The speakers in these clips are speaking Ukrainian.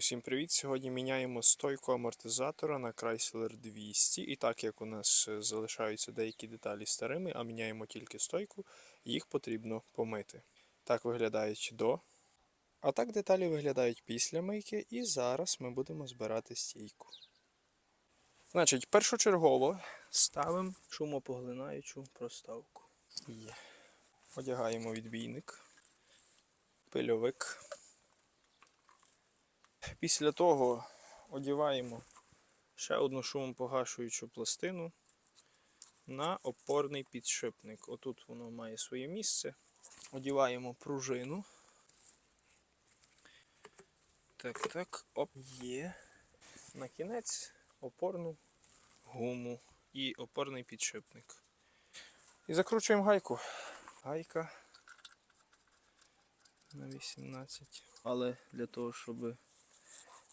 Усім привіт! Сьогодні міняємо стойку амортизатора на Chrysler 200. І так як у нас е, залишаються деякі деталі старими, а міняємо тільки стойку, їх потрібно помити. Так виглядають до. А так деталі виглядають після мийки, і зараз ми будемо збирати стійку. Значить, першочергово ставимо шумопоглинаючу проставку. Одягаємо відбійник, пильовик. Після того одіваємо ще одну шумопогашуючу пластину на опорний підшипник. Отут воно має своє місце. Одіваємо пружину. Так, так, оп, є. На кінець опорну гуму і опорний підшипник. І закручуємо гайку. Гайка на 18. Але для того, щоб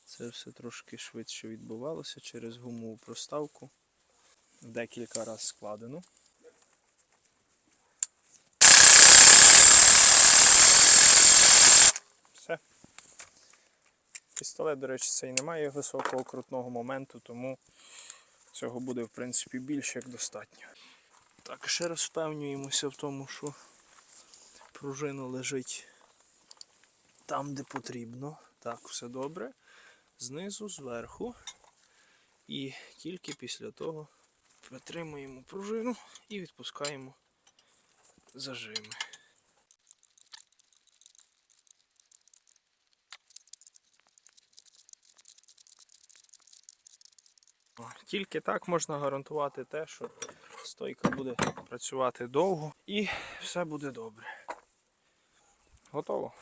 це все трошки швидше відбувалося через гумову проставку. Декілька разів складено. Все. Пістолет, до речі, цей не має високого крутного моменту, тому цього буде, в принципі, більше як достатньо. Так, ще раз впевнюємося в тому, що пружина лежить там, де потрібно. Так, все добре знизу, зверху. І тільки після того притримуємо пружину і відпускаємо зажими. Тільки так можна гарантувати те, що стойка буде працювати довго і все буде добре. Готово.